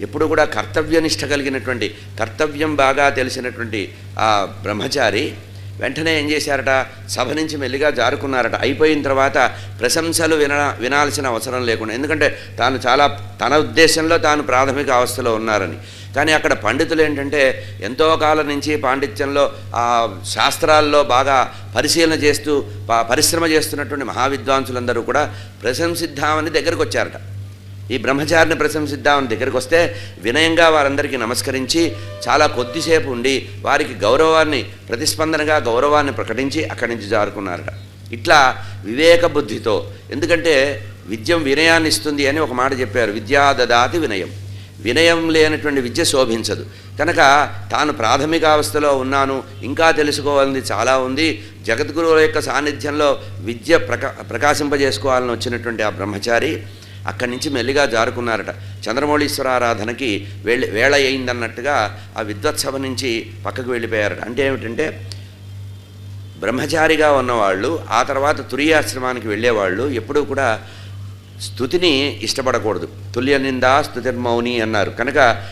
ఎప్పుడు కూడా కర్తవ్యనిష్ట కలిగినటువంటి కర్తవ్యం బాగా తెలిసినటువంటి ఆ బ్రహ్మచారి వెంటనే ఏం చేశారట? సభ నుంచి మెల్లిగా జారుకున్నారట. అయిపోయిన తర్వాత ప్రశంసలు విన వినాల్సిన అవసరం లేకుండా ఎందుకంటే తాను చాలా తన ఉద్దేశంలో తాను ప్రాథమిక అవస్థలో ఉన్నారని. కానీ అక్కడ పండితులు ఏంటంటే ఎంతో కాలం నుంచి పాండిత్యంలో ఆ శాస్త్రాల్లో బాగా పరిశీలన చేస్తూ పరిశ్రమ చేస్తున్నటువంటి మహావిద్వాంసులందరూ కూడా ప్రశంసిద్దామని దగ్గరకు వచ్చారట ఈ బ్రహ్మచారిని ప్రశంసిద్దామని దగ్గరికి వస్తే వినయంగా వారందరికీ నమస్కరించి చాలా కొద్దిసేపు ఉండి వారికి గౌరవాన్ని ప్రతిస్పందనగా గౌరవాన్ని ప్రకటించి అక్కడి నుంచి జారుకున్నారట. ఇట్లా వివేక బుద్ధితో ఎందుకంటే విద్యం వినయాన్ని ఇస్తుంది అని ఒక మాట చెప్పారు విద్యా దదాతి వినయం. వినయం లేనటువంటి విద్య శోభించదు. కనుక తాను ప్రాథమిక అవస్థలో ఉన్నాను ఇంకా తెలుసుకోవాలని చాలా ఉంది జగద్గురువుల యొక్క సాన్నిధ్యంలో విద్య ప్రకా ప్రకాశింపజేసుకోవాలని వచ్చినటువంటి ఆ బ్రహ్మచారి అక్కడి నుంచి మెల్లిగా జారుకున్నారట. చంద్రమౌళీశ్వరారాధనకి వెళ్ళి వేళ అయిందన్నట్టుగా ఆ విద్వత్సభ నుంచి పక్కకు వెళ్ళిపోయారట. అంటే ఏమిటంటే బ్రహ్మచారిగా ఉన్నవాళ్ళు ఆ తర్వాత తురియాశ్రమానికి వెళ్ళేవాళ్ళు ఎప్పుడూ కూడా స్థుతిని ఇష్టపడకూడదు. తుల్య నిందా స్థుతిర్మౌని అన్నారు. కనుక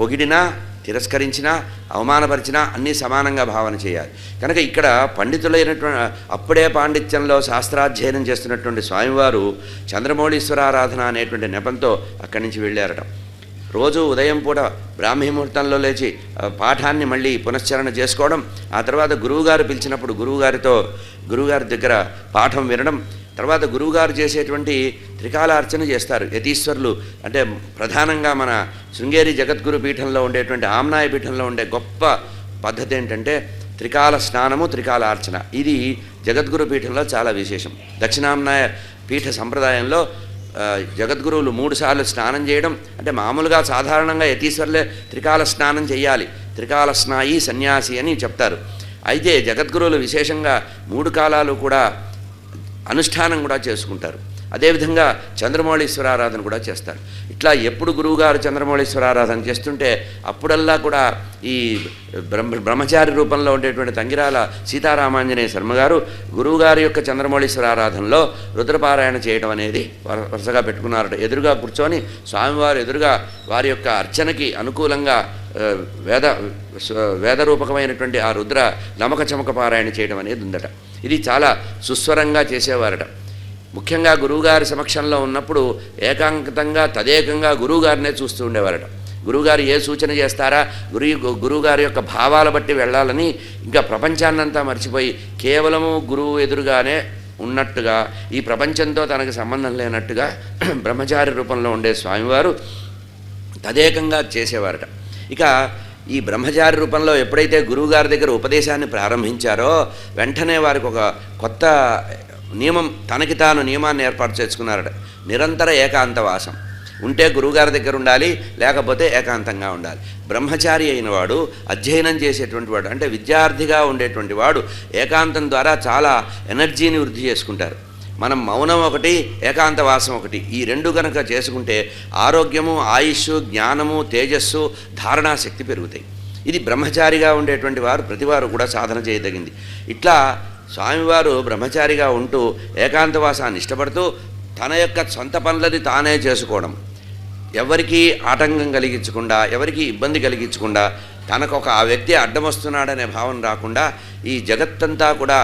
పొగిడినా తిరస్కరించినా అవమానపరిచినా అన్నీ సమానంగా భావన చేయాలి. కనుక ఇక్కడ పండితులైనటువంటి అప్పుడే పాండిత్యంలో శాస్త్రాధ్యయనం చేస్తున్నటువంటి స్వామివారు చంద్రమౌళీశ్వరారాధన అనేటువంటి నెపంతో అక్కడి నుంచి వెళ్ళారట. రోజు ఉదయం పూట బ్రాహ్మీ ముహూర్తంలో లేచి పాఠాన్ని మళ్ళీ పునశ్చరణ చేసుకోవడం ఆ తర్వాత గురువుగారు పిలిచినప్పుడు గురువుగారితో గురువుగారి దగ్గర పాఠం వినడం తర్వాత గురువుగారు చేసేటువంటి త్రికాలార్చన చేస్తారు. యతీశ్వరులు అంటే ప్రధానంగా మన శృంగేరి జగద్గురు పీఠంలో ఉండేటువంటి ఆమ్నాయ పీఠంలో ఉండే గొప్ప పద్ధతి ఏంటంటే త్రికాల స్నానము త్రికాల అర్చన ఇది జగద్గురు పీఠంలో చాలా విశేషం. దక్షిణామ్నాయ పీఠ సంప్రదాయంలో జగద్గురువులు మూడు సార్లు స్నానం చేయడం అంటే మామూలుగా సాధారణంగా యతీశ్వరులే త్రికాల స్నానం చేయాలి త్రికాల స్నాయి సన్యాసి అని చెప్తారు. అయితే జగద్గురువులు విశేషంగా మూడు కాలాలు కూడా అనుష్ఠానం కూడా చేసుకుంటారు. అదేవిధంగా చంద్రమౌళీశ్వర ఆరాధన కూడా చేస్తారు. ఇట్లా ఎప్పుడు గురువుగారు చంద్రమౌళీశ్వర ఆరాధన చేస్తుంటే అప్పుడల్లా కూడా ఈ బ్రహ్మ బ్రహ్మచారి రూపంలో ఉండేటువంటి తంగిరాల సీతారామాంజనేయ శర్మ గారు గురువుగారి యొక్క చంద్రమౌళీశ్వర ఆరాధనలో రుద్రపారాయణ చేయడం అనేది వర- వరుసగా పెట్టుకున్నారట. ఎదురుగా కూర్చొని స్వామివారు ఎదురుగా వారి యొక్క అర్చనకి అనుకూలంగా వేద వేదరూపకమైనటువంటి ఆ రుద్ర నమక చమక పారాయణ చేయడం అనేది ఉందట. ఇది చాలా సుస్వరంగా చేసేవారట. ముఖ్యంగా గురువుగారి సమక్షంలో ఉన్నప్పుడు ఏకాంతంగా తదేకంగా గురువుగారినే చూస్తూ ఉండేవారట. గురువుగారు ఏ సూచన చేస్తారా? గురు గురువుగారి యొక్క భావాల బట్టి వెళ్ళాలని ఇంకా ప్రపంచాన్నంతా మర్చిపోయి కేవలము గురువు ఎదురుగానే ఉన్నట్టుగా ఈ ప్రపంచంతో తనకు సంబంధం లేనట్టుగా బ్రహ్మచారి రూపంలో ఉండే స్వామివారు తదేకంగా చేసేవారట. ఇక ఈ బ్రహ్మచారి రూపంలో ఎప్పుడైతే గురువుగారి దగ్గర ఉపదేశాన్ని ప్రారంభించారో వెంటనే వారికి ఒక కొత్త నియమం తనకి తాను నియమాన్ని ఏర్పాటు చేసుకున్నారట. నిరంతర ఏకాంతవాసం. ఉంటే గురువుగారి దగ్గర ఉండాలి లేకపోతే ఏకాంతంగా ఉండాలి. బ్రహ్మచారి అయిన వాడు అధ్యయనం చేసేటువంటి వాడు అంటే విద్యార్థిగా ఉండేటువంటి వాడు ఏకాంతం ద్వారా చాలా ఎనర్జీని వృద్ధి చేసుకుంటారు. మనం మౌనం ఒకటి ఏకాంతవాసం ఒకటి. ఈ రెండు కనుక చేసుకుంటే ఆరోగ్యము ఆయుష్ జ్ఞానము తేజస్సు ధారణా శక్తి పెరుగుతాయి. ఇది బ్రహ్మచారిగా ఉండేటువంటి వారు ప్రతివారు కూడా సాధన చేయదగింది. ఇట్లా స్వామివారు బ్రహ్మచారిగా ఉంటూ ఏకాంతవాసాన్ని ఇష్టపడుతూ తన యొక్క సొంత పనులని తానే చేసుకోవడం. ఎవరికీ ఆటంకం కలిగించకుండా ఎవరికీ ఇబ్బంది కలిగించకుండా తనకు ఒక ఆ వ్యక్తి అడ్డం వస్తున్నాడనే భావన రాకుండా ఈ జగత్తంతా కూడా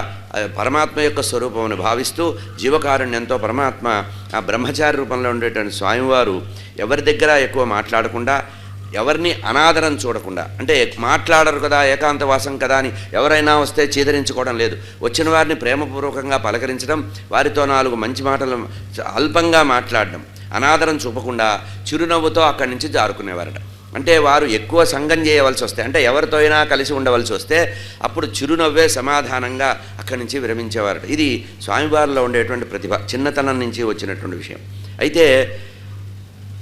పరమాత్మ యొక్క స్వరూపమని భావిస్తూ జీవకారుణ్యంతో పరమాత్మ ఆ బ్రహ్మచారి రూపంలో ఉండేటువంటి స్వామివారు ఎవరి దగ్గర ఎక్కువ మాట్లాడకుండా ఎవరిని అనాదరం చూడకుండా అంటే మాట్లాడరు కదా ఏకాంతవాసం కదా అని ఎవరైనా వస్తే చీదరించుకోవడం లేదు. వచ్చిన వారిని ప్రేమపూర్వకంగా పలకరించడం వారితో నాలుగు మంచి మాటలు అల్పంగా మాట్లాడడం అనాదరం చూపకుండా చిరునవ్వుతో అక్కడి నుంచి జారుకునేవారట. అంటే వారు ఎక్కువ సంఘం చేయవలసి వస్తే అంటే ఎవరితో అయినా కలిసి ఉండవలసి వస్తే అప్పుడు చిరునవ్వే సమాధానంగా అక్కడి నుంచి విరమించేవారట. ఇది స్వామివారిలో ఉండేటువంటి ప్రతిభ చిన్నతనం నుంచి వచ్చినటువంటి విషయం. అయితే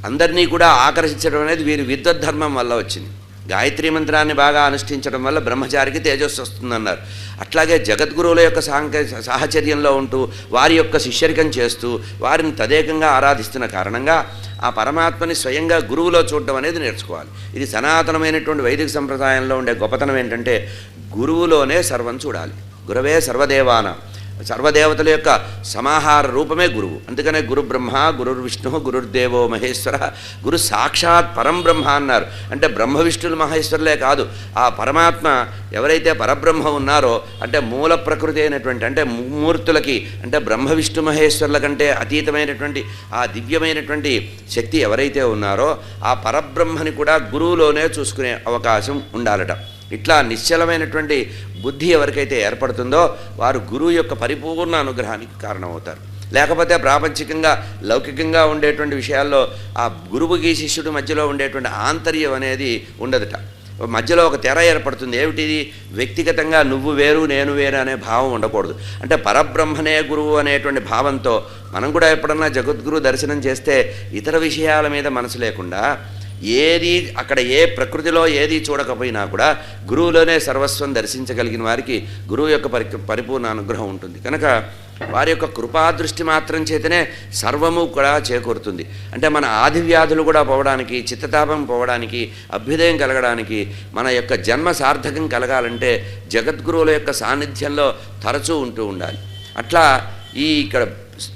అందరినీ కూడా ఆకర్షించడం అనేది వీరి విద్వద్ధర్మం వల్ల వచ్చింది. గాయత్రి మంత్రాన్ని బాగా అనుష్ఠించడం వల్ల బ్రహ్మచారికి తేజస్సు వస్తుందన్నారు. అట్లాగే జగద్గురువుల యొక్క సాంక సాహచర్యంలో ఉంటూ వారి యొక్క శిష్యరికం చేస్తూ వారిని తదేకంగా ఆరాధిస్తున్న కారణంగా ఆ పరమాత్మని స్వయంగా గురువులో చూడడం అనేది నేర్చుకోవాలి. ఇది సనాతనమైనటువంటి వైదిక సంప్రదాయంలో ఉండే గొప్పతనం ఏంటంటే గురువులోనే సర్వం చూడాలి. గురవే సర్వదేవాన. సర్వదేవతల యొక్క సమాహార రూపమే గురువు. అందుకనే గురు బ్రహ్మ గురుర్ విష్ణు గురుర్దేవో మహేశ్వర గురు సాక్షాత్ పరం బ్రహ్మ అన్నారు. అంటే బ్రహ్మ విష్ణులు మహేశ్వరులే కాదు. ఆ పరమాత్మ ఎవరైతే పరబ్రహ్మ ఉన్నారో అంటే మూల ప్రకృతి అయినటువంటి అంటే మూర్తులకి అంటే బ్రహ్మ విష్ణు మహేశ్వరుల కంటే అతీతమైనటువంటి ఆ దివ్యమైనటువంటి శక్తి ఎవరైతే ఉన్నారో ఆ పరబ్రహ్మని కూడా గురువులోనే చూసుకునే అవకాశం ఉండాలట. ఇట్లా నిశ్చలమైనటువంటి బుద్ధి ఎవరికైతే ఏర్పడుతుందో వారు గురువు యొక్క పరిపూర్ణ అనుగ్రహానికి కారణమవుతారు. లేకపోతే ప్రాపంచికంగా లౌకికంగా ఉండేటువంటి విషయాల్లో ఆ గురువుకి శిష్యుడి మధ్యలో ఉండేటువంటి ఆంతర్యం అనేది ఉండదుట. మధ్యలో ఒక తెర ఏర్పడుతుంది. ఏమిటిది? వ్యక్తిగతంగా నువ్వు వేరు నేను వేరు అనే భావం ఉండకూడదు. అంటే పరబ్రహ్మనే గురువు అనేటువంటి భావంతో మనం కూడా ఎప్పుడన్నా జగద్గురు దర్శనం చేస్తే ఇతర విషయాల మీద మనసు లేకుండా ఏది అక్కడ ఏ ప్రకృతిలో ఏది చూడకపోయినా కూడా గురువులోనే సర్వస్వం దర్శించగలిగిన వారికి గురువు యొక్క పరి పరిపూర్ణ అనుగ్రహం ఉంటుంది. కనుక వారి యొక్క కృపాదృష్టి మాత్రం చేతనే సర్వము కూడా చేకూరుతుంది. అంటే మన ఆది వ్యాధులు కూడా పోవడానికి చిత్తతాపం పోవడానికి అభ్యుదయం కలగడానికి మన యొక్క జన్మ సార్థకం కలగాలంటే జగద్గురువుల యొక్క సాన్నిధ్యంలో తరచూ ఉంటూ ఉండాలి. అట్లా ఈ ఇక్కడ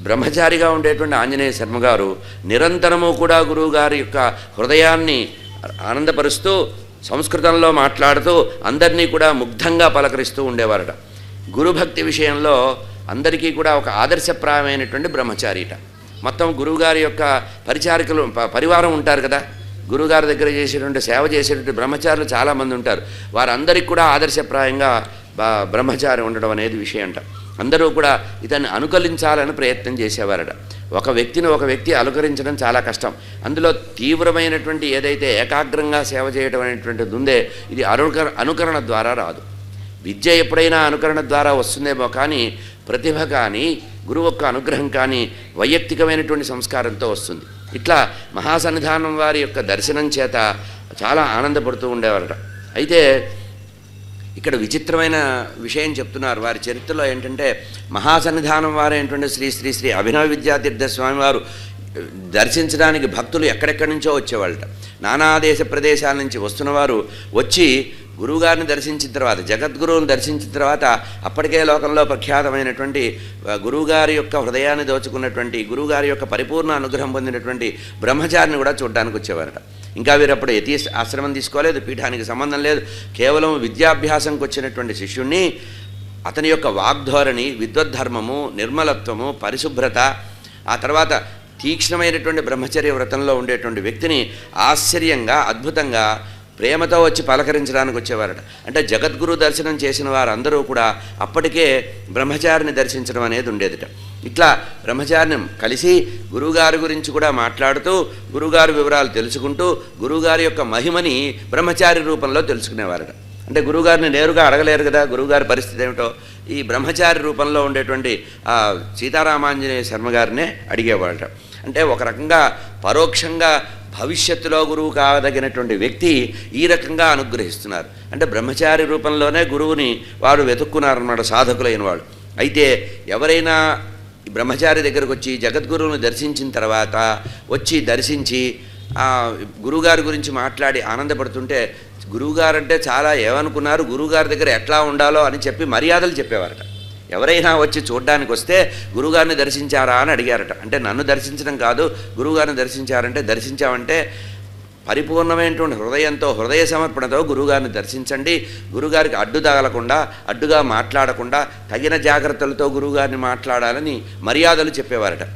బ్రహ్మచారిగా ఉండేటువంటి ఆంజనేయ శర్మ గారు నిరంతరము కూడా గురువుగారి యొక్క హృదయాన్ని ఆనందపరుస్తూ సంస్కృతంలో మాట్లాడుతూ అందరినీ కూడా ముగ్ధంగా పలకరిస్తూ ఉండేవారట. గురుభక్తి విషయంలో అందరికీ కూడా ఒక ఆదర్శప్రాయమైనటువంటి బ్రహ్మచారిట. మొత్తం గురువుగారి యొక్క పరిచారికలు ప- పరివారం ఉంటారు కదా. గురువుగారి దగ్గర చేసేటువంటి సేవ చేసేటువంటి బ్రహ్మచారులు చాలామంది ఉంటారు. వారందరికీ కూడా ఆదర్శప్రాయంగా బ్రహ్మచారి ఉండడం అనేది విషయం అంట. అందరూ కూడా ఇతన్ని అనుకరించాలని ప్రయత్నం చేసేవారట. ఒక వ్యక్తిని ఒక వ్యక్తి అనుకరించడం చాలా కష్టం. అందులో తీవ్రమైనటువంటి ఏదైతే ఏకాగ్రంగా సేవ చేయడం అనేటువంటిది ఉందే ఇది అనుకర అనుకరణ ద్వారా రాదు. విద్య ఎప్పుడైనా అనుకరణ ద్వారా వస్తుందేమో కానీ ప్రతిభ కానీ గురువు యొక్క అనుగ్రహం కానీ వైయక్తికమైనటువంటి సంస్కారంతో వస్తుంది. ఇట్లా మహాసన్నిధానం వారి యొక్క దర్శనం చేత చాలా ఆనందపడుతూ ఉండేవారట. అయితే ఇక్కడ విచిత్రమైన విషయం చెప్తున్నారు. వారి చరిత్రలో ఏంటంటే మహాసన్నిధానం వారైనటువంటి శ్రీ శ్రీ శ్రీ అభినవ విద్యాతీర్థ స్వామివారు దర్శించడానికి భక్తులు ఎక్కడెక్కడి నుంచో వచ్చేవాళ్ళట. నానా దేశ ప్రదేశాల నుంచి వస్తున్నవారు వచ్చి గురువుగారిని దర్శించిన తర్వాత జగద్గురువుని దర్శించిన తర్వాత అప్పటికే లోకంలో ప్రఖ్యాతమైనటువంటి గురువుగారి యొక్క హృదయాన్ని దోచుకున్నటువంటి గురువుగారి యొక్క పరిపూర్ణ అనుగ్రహం పొందినటువంటి బ్రహ్మచారిని కూడా చూడడానికి వచ్చేవారట. ఇంకా వీరు అప్పుడు యతీ ఆశ్రమం తీసుకోలేదు పీఠానికి సంబంధం లేదు. కేవలం విద్యాభ్యాసంకి వచ్చినటువంటి శిష్యుణ్ణి అతని యొక్క వాగ్ధోరణి విద్వద్ధర్మము నిర్మలత్వము పరిశుభ్రత ఆ తర్వాత తీక్ష్ణమైనటువంటి బ్రహ్మచర్య వ్రతంలో ఉండేటువంటి వ్యక్తిని ఆశ్చర్యంగా అద్భుతంగా ప్రేమతో వచ్చి పలకరించడానికి వచ్చేవారట. అంటే జగద్గురు దర్శనం చేసిన వారందరూ కూడా అప్పటికే బ్రహ్మచారిని దర్శించడం అనేది ఉండేదిట. ఇట్లా బ్రహ్మచారిని కలిసి గురువుగారి గురించి కూడా మాట్లాడుతూ గురువుగారి వివరాలు తెలుసుకుంటూ గురువుగారి యొక్క మహిమని బ్రహ్మచారి రూపంలో తెలుసుకునేవారట. అంటే గురువుగారిని నేరుగా అడగలేరు కదా గురువుగారి పరిస్థితి ఏమిటో. ఈ బ్రహ్మచారి రూపంలో ఉండేటువంటి ఆ సీతారామాంజనేయ శర్మ గారినే అడిగేవాళ్ళట. అంటే ఒక రకంగా పరోక్షంగా భవిష్యత్తులో గురువు కాదగినటువంటి వ్యక్తి ఈ రకంగా అనుగ్రహిస్తున్నారు. అంటే బ్రహ్మచారి రూపంలోనే గురువుని వారు వెతుక్కున్నారన్నమాట సాధకులైన వాళ్ళు. అయితే ఎవరైనా బ్రహ్మచారి దగ్గరకు వచ్చి జగద్గురువుని దర్శించిన తర్వాత వచ్చి దర్శించి ఆ గురువుగారి గురించి మాట్లాడి ఆనందపడుతుంటే గురువుగారు అంటే చాలా ఏమనుకున్నారు? గురువుగారి దగ్గర ఎట్లా ఉండాలో? అని చెప్పి మర్యాదలు చెప్పేవారట. ఎవరైనా వచ్చి చూడ్డానికి వస్తే గురువుగారిని దర్శించారా? అని అడిగారట. అంటే నన్ను దర్శించడం కాదు గురువుగారిని దర్శించారంటే దర్శించామంటే పరిపూర్ణమైనటువంటి హృదయంతో హృదయ సమర్పణతో గురువుగారిని దర్శించండి. గురుగారికి అడ్డు తగలకుండా అడ్డుగా మాట్లాడకుండా తగిన జాగ్రత్తలతో గురువుగారిని మాట్లాడాలని మర్యాదలు చెప్పేవారట.